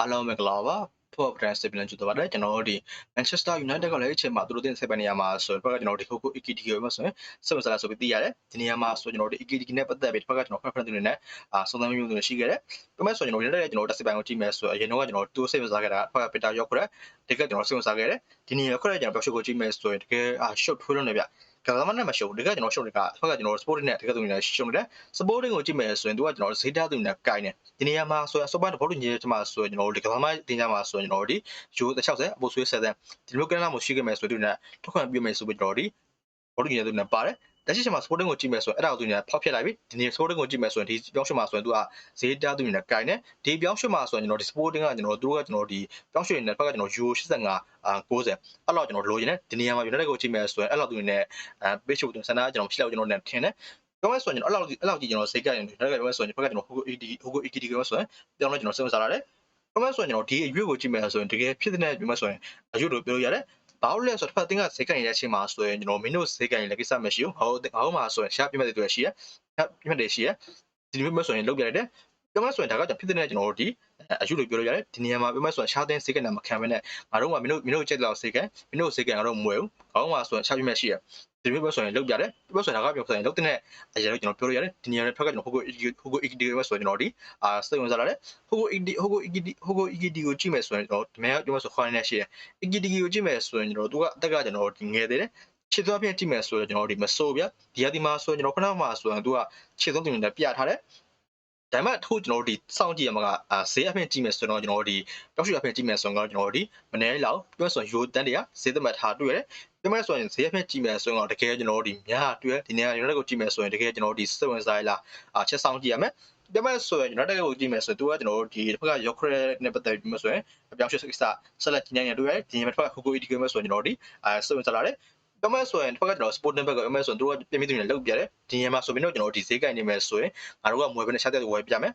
အားလုံးမင်္ဂလာပါဖော့ပရန်စစ်ပြန်ကြည့်တော့ပါတယ်ကျွန်တော်တို့ဒီ Manchester United ကလည်းအချိန်မှာသူတို့တင်ဆက်ပဲနေရာမှာဆိုတော့ဘက်ကကျွန်တော်တို့ဒီ Hoko Ikitiki ကိုမှဆိုရင်စမစလာဆိုပြီးသိရတယ်ဒီနေရာမှာဆိုကျွန်တော်တို့ Ikitiki နဲ့ပတ်သက်ပြီးဘက်ကကျွန်တော်ဖတ်ဖတ်သူတွေနဲ့အာစုံစမ်းမျိုးတွေရှိခဲ့တယ်ဒါမဲ့ဆိုကျွန်တော် United ရဲ့ကျွန်တော်တက်စစ်ပိုင်းကိုကြည့်မယ်ဆိုတော့အရင်တော့ကျွန်တော်တူစိတ်ဝင်စားခဲ့တာဖက်ကပီတာရောက်ခွဲတကယ်ကျွန်တော်စိတ်ဝင်စားခဲ့တယ်ဒီနေရာခွဲကျွန်တော်ပြောရှုကိုကြည့်မယ်ဆိုရင်တကယ်အာ shot ထွေးလို့နေဗျ ကစားမနဲ့မရှုံတကယ်ကျွန်တော်ရှုံတွေကဖက်ကကျွန်တော် sporting နဲ့တကယ်သူတွေနဲ့ရှုံနေတယ် sporting ကိုကြည့်မယ်ဆိုရင်သူကကျွန်တော်ဈေးတာသူနဲ့ကိုင်းနေဒီနေရာမှာဆိုရင် super ဘောလုံးကြီးကျွန်မဆိုရင်ကျွန်တော်တို့ဒီကစားမတင်ကြမှာဆိုရင်ကျွန်တော်တို့ဒီယူ60အပိုဆွေး70ဒီလိုကနလာမျိုးရှိခဲ့မယ်ဆိုရင်သူနဲ့ထုတ်ခံပြမယ်ဆိုပြီးကျွန်တော်တို့ဒီဘောလုံးကြီးသူနဲ့ပါတယ် လက်ရှိချိန်မှာ sporting ကိုကြည့်မယ်ဆိုရင်အဲ့ဒါကိုသူနဲ့ဖောက်ဖျက်လိုက်ပြီဒီနေ့ sporting ကိုကြည့်မယ်ဆိုရင်ဒီပြောင်းရွှေ့မှာဆိုရင်သူကဈေးတာသူနဲ့ကိုင်းနေဒီပြောင်းရွှေ့မှာဆိုရင်ကျွန်တော်ဒီ sporting ကကျွန်တော်တို့ကကျွန်တော်ဒီပြောင်းရွှေ့နေတဲ့ဘက်ကကျွန်တော်ယူ85အာ90အဲ့လောက်ကျွန်တော်လိုချင်တယ်ဒီနေရာမှာ United ကိုကြည့်မယ်ဆိုရင်အဲ့လောက်သူနဲ့အဲ page ကိုစန္ဒကျွန်တော်ဖြစ်လောက်ကျွန်တော်နဲ့ထင်တယ်ပြောမယ်ဆိုရင်ကျွန်တော်အဲ့လောက်အဲ့လောက်ကြီးကျွန်တော်စိတ်ကရင်ဒါကပြောမယ်ဆိုရင်ဘက်ကကျွန်တော်ဟိုကို AD ဟိုကို AD ပြောဆိုရင်ပြောင်းလို့ကျွန်တော်စိတ်ဝင်စားလာတယ်ပြောမယ်ဆိုရင်ကျွန်တော်ဒီအရွေးကိုကြည့်မယ်ဆိုရင်တကယ်ဖြစ်တဲ့ပြောမယ်ဆိုရင်အရွေးလို့ပြောလို့ရတယ် ဘာလို့လဲဆိုတော့တစ်ဖက်တင်းကစိတ်ကရင်တဲ့အချိန်မှာဆိုရင်ကျွန်တော်မင်းတို့စိတ်ကရင်လည်းကိစ္စမရှိဘူးဟောဟောမှာဆိုရင်ရှားပြတ်တဲ့တွေရှိရရှားပြတ်တဲ့ရှိရဒီလိုမျိုးဆိုရင်လုပ်ပြရတယ် ပြောမယ်ဆိုရင်ဒါကကျွန်တော်ဖြစ်တဲ့ကျွန်တော်တို့ဒီအယူလို့ပြောလို့ရတယ်ဒီနေရာမှာပြောမယ်ဆိုရင်ရှားတဲ့စိတ်ကနာမခံဘဲနဲ့ငါတို့ကမင်းတို့မင်းတို့ကြိုက်တဲ့လောက်စိတ်ကမင်းတို့စိတ်ကငါတို့မွေဘူးခေါင်းမှာဆိုရင်ရှားပြတ်ရှိရဒီလိုမျိုးဆိုရင်လုပ်ပြတယ်ပြောဆိုရင်ဒါကပြောဆိုရင်လုပ်တဲ့အရာကိုကျွန်တော်ပြောလို့ရတယ်ဒီနေရာနဲ့ဖက်ကကျွန်တော်ဟိုကိုဟိုကို ED ကိုဆိုရင်ကျွန်တော်ဒီအာစိတ်ဝင်စားလာတယ်ဟိုကို ED ဟိုကို ED ဟိုကို ED ကိုကြည့်မယ်ဆိုရင်ကျွန်တော်ဒီမဲ့ပြောဆိုခေါင်းနဲ့ရှိတယ် ED ကိုကြည့်မယ်ဆိုရင်ကျွန်တော်သူကအသက်ကကျွန်တော်ဒီငယ်သေးတယ်ခြေသွားပြကြည့်မယ်ဆိုရင်ကျွန်တော်ဒီမဆိုးဗျဒီဟာဒီမှာဆိုရင်ကျွန်တော်ခဏမှဆိုရင်သူကခြေသုံးတင်နဲ့ပြထားတယ် ဒါမှထို့ကျွန်တော်တို့ဒီစောင့်ကြည့်ရမှာကအာဈေးအပြင်ကြည့်မယ်ဆိုတော့ကျွန်တော်တို့ဒီတောက်ရှိအပြင်ကြည့်မယ်ဆိုတော့ကျွန်တော်တို့ဒီမနေ့လောက်ပြောဆိုရိုးတန်းတွေကဈေးသက်မှတ်ထားတွေ့ရတယ်ပြမယ်ဆိုရင်ဈေးအဖြစ်ကြည့်မယ်ဆိုရင်တော့တကယ်ကျွန်တော်တို့ဒီများတွေ့ဒီနေရာ United ကိုကြည့်မယ်ဆိုရင်တကယ်ကျွန်တော်တို့ဒီစဝင်ဆိုင်လားအချက်ဆောင်ကြည့်ရမယ်ပြမယ်ဆိုရင် United ကိုကြည့်မယ်ဆိုရင်သူကကျွန်တော်တို့ဒီတစ်ဖက်က Ukraine နဲ့ပတ်သက်ပြီးမှဆိုရင်အပြောင်းရွှေ့ကိစ္စဆက်လက်ကြီးနေတွေ့ရတယ်ဒီနေရာတစ်ဖက်က Hugo Eddie ကိုဆိုရင်ကျွန်တော်တို့ဒီအဲစဝင်စားလာတယ် ပြမယ်ဆိုရင်တစ်ဖက်ကကျွန်တော် Sporting ဘက်ကပြမယ်ဆိုရင်သူတို့ကပြင်ပြီးသူတွေလောက်ပြတယ်ဒီနေရာမှာဆိုပြီးတော့ကျွန်တော်တို့ဒီဈေးကိုင်နေမယ်ဆိုရင်ငါတို့ကမွေးပဲနဲ့ရှာတဲ့ဝယ်ပြမယ်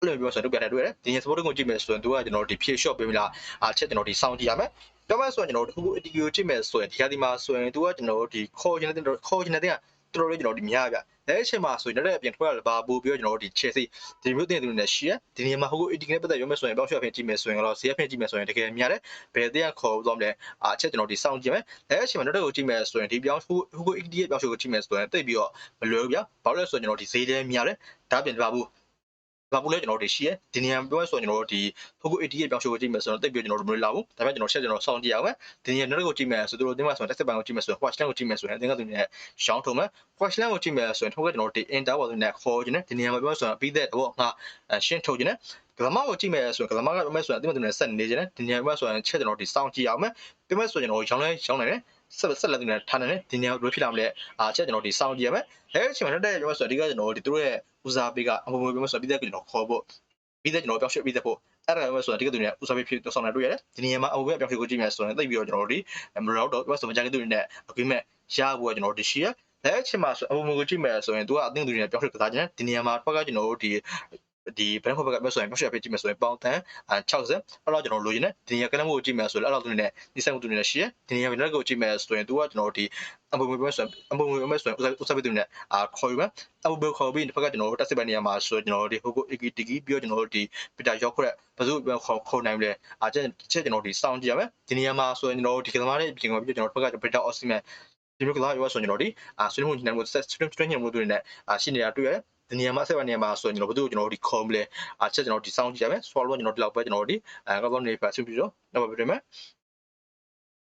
အဲ့လိုပြောဆိုတော့ပြတယ်တွေ့ရတယ်ဒီနေ့ Sporting ကိုကြည့်မယ်ဆိုရင်သူကကျွန်တော်တို့ဒီဖြည့် shot ပေးမလားအချက်ကျွန်တော်ဒီစောင့်ကြည့်ရမယ်ပြောမယ်ဆိုရင်ကျွန်တော်တို့ခုအတီကိုကြည့်မယ်ဆိုရင်ဒီဟာဒီမှာဆိုရင်သူကကျွန်တော်တို့ဒီခေါ်ချင်တဲ့ခေါ်ချင်တဲ့ တင်ကတော်တော်လေးကျွန်တော်ဒီများပြလက်အချိန်မှာဆိုရင်လည်းအပြင်ထွက်လာပါပို့ပြီးတော့ကျွန်တော်တို့ဒီ Chelsea ဒီမျိုးတင်သူတွေနဲ့ရှိရဒီနေရာမှာဟိုကိုအတီနဲ့ပတ်သက်ရုံးမယ်ဆိုရင်ပေါက်ရှော့ဖင်ကြည့်မယ်ဆိုရင်တော့ဈေးဖင်ကြည့်မယ်ဆိုရင်တကယ်များတယ်ဘယ်တင်ကခေါ်သွားမလဲအချက်ကျွန်တော်ဒီစောင့်ကြည့်မယ်လက်အချိန်မှာတော့ကိုကြည့်မယ်ဆိုရင်ဒီပြောင်းဟိုဟိုကိုအတီရဲ့ပြောင်းရှော့ကိုကြည့်မယ်ဆိုရင်တိတ်ပြီးတော့မလွယ်ဘူးဗျဘာလို့လဲဆိုရင်ကျွန်တော်ဒီဈေးလည်းများတယ်ဒါပြင်ပါဘူး ဘာဘူးလဲကျွန်တော်တို့ရှိရဲဒီနေရာပြောရဆိုရင်ကျွန်တော်တို့ဒီ Poco 80ရဲ့ပြောင်းရှိုးကိုကြည့်မယ်ဆိုတော့တိတ်ပြီးကျွန်တော်တို့မလို့လာဘူးဒါပေမဲ့ကျွန်တော် share ကျွန်တော်စောင့်ကြည့်ရအောင်ဒီနေရာနောက်တစ်ခုကြည့်မယ်ဆိုသူတို့အတင်းမှာဆိုရင်တက်စစ်ပိုင်းကိုကြည့်မယ်ဆိုရင် watch line ကိုကြည့်မယ်ဆိုရင်အတင်းကသူနဲ့ရှောင်းထုံမယ် watch line ကိုကြည့်မယ်ဆိုရင်ထုတ်ကကျွန်တော်တို့ဒီ inter ပေါ်နဲ့ခေါ်ခြင်းနဲ့ဒီနေရာမှာပြောဆိုရင်ပြီးတဲ့တော့ငါရှင်းထုတ်ခြင်းနဲ့ ကလမကိုကြည့်မယ်ဆိုရင်ကလမကပြောမယ်ဆိုရင်အတင်းကသူနဲ့ဆက်နေခြင်းနဲ့ဒီနေရာမှာဆိုရင်ချက်ကျွန်တော်ဒီစောင့်ကြည့်ရအောင်ပြောမယ်ဆိုရင်ကျွန်တော်ရောင်းလဲရောင်းနိုင်တယ်ဆက်ဆက်လက်သူနဲ့ထားနေတယ်ဒီနေရာဘယ်လိုဖြစ်လာမလဲအာချက်ကျွန်တော်ဒီစောင့်ကြည့်ရမယ်အဲအချိန်မှာတက်တက်ပြောမယ်ဆိုရင်အဓိကကျွန်တော်ဒီသူတို့ရဲ့ဦးစားပေးကအမမပြောမယ်ဆိုရင်ပြီးတဲ့ကကျွန်တော်ခေါ်ဖို့ပြီးတဲ့ကျွန်တော်ပြောင်းရွှေ့ပြီးတဲ့ဖို့အဲ့ဒါမျိုးဆိုရင်ဒီကသူတွေဦးစားပေးဖြစ်ဆောင်နေတွေ့ရတယ်ဒီနေရာမှာအဝယ်ပြောင်းရွှေ့ကိုကြည့်မယ်ဆိုရင်သိပြီးတော့ကျွန်တော်တို့ဒီမရောက်တော့ပြောဆိုမကြတဲ့သူတွေနဲ့ agreement ရဖို့ကျွန်တော်တို့ရှိရလက်အချိန်မှာဆိုအဝယ်ကိုကြည့်မယ်ဆိုရင်သူကအသင်းသူတွေနဲ့ပြောင်းရွှေ့ကစားခြင်းဒီနေရာမှာဘက်ကကျွန်တော်တို့ဒီ ဒီဘန်ကောက်ကပြောဆိုရင်ပြောင်းရွှေ့ပေးကြည့်မယ်ဆိုရင်ပေါင်တန်60အဲ့တော့ကျွန်တော်လိုချင်တယ်ဒီနေရာကလမ်းကိုကြည့်မယ်ဆိုရင်အဲ့လောက်သူတွေနဲ့ဒီဆိုင်ကိုသူတွေနဲ့ရှိရဒီနေရာကိုကြည့်မယ်ဆိုရင်သူကကျွန်တော်တို့ဒီအပုံမျိုးဆိုရင်အပုံမျိုးဆိုရင်ဥစားပေးသူတွေနဲ့အာခေါ်ယူမယ်အပုံမျိုးခေါ်ပြီးတစ်ဖက်ကကျွန်တော်တို့တက်စစ်ပိုင်းနေရာမှာဆိုကျွန်တော်တို့ဒီဟိုကို EKI တကီပြီးတော့ကျွန်တော်တို့ဒီပီတာရောက်ခွက်ဘယ်သူခေါ်ခေါ်နိုင်လဲအာချက်ချက်ကျွန်တော်ဒီစောင့်ကြည့်ရမယ်ဒီနေရာမှာဆိုရင်ကျွန်တော်တို့ဒီကစားမလေးပြင်ကိုပြီးကျွန်တော်တို့ဘက်ကပီတာအော့စီမန်ဒီလိုကစားရွာဆိုရင်ကျွန်တော်ဒီအာဆွေးနွေးမှုညနေမှုဆက်ဆွေးနွေးညနေမှုတွေနဲ့အာရှိနေတာတွေ့ရတယ် ဒီနေရာမှာဆက်ပါနေရာမှာဆိုရင်ကျွန်တော်ဘယ်သူကျွန်တော်တို့ဒီ com လဲအချက်ကျွန်တော်ဒီစောင့်ကြည့်ရမယ် swallow ကျွန်တော်ဒီလောက်ပဲကျွန်တော်တို့ဒီအဲကောင်းကောင်းနေပါဆွေးပြီးတော့နောက်ပါပြတယ်မယ်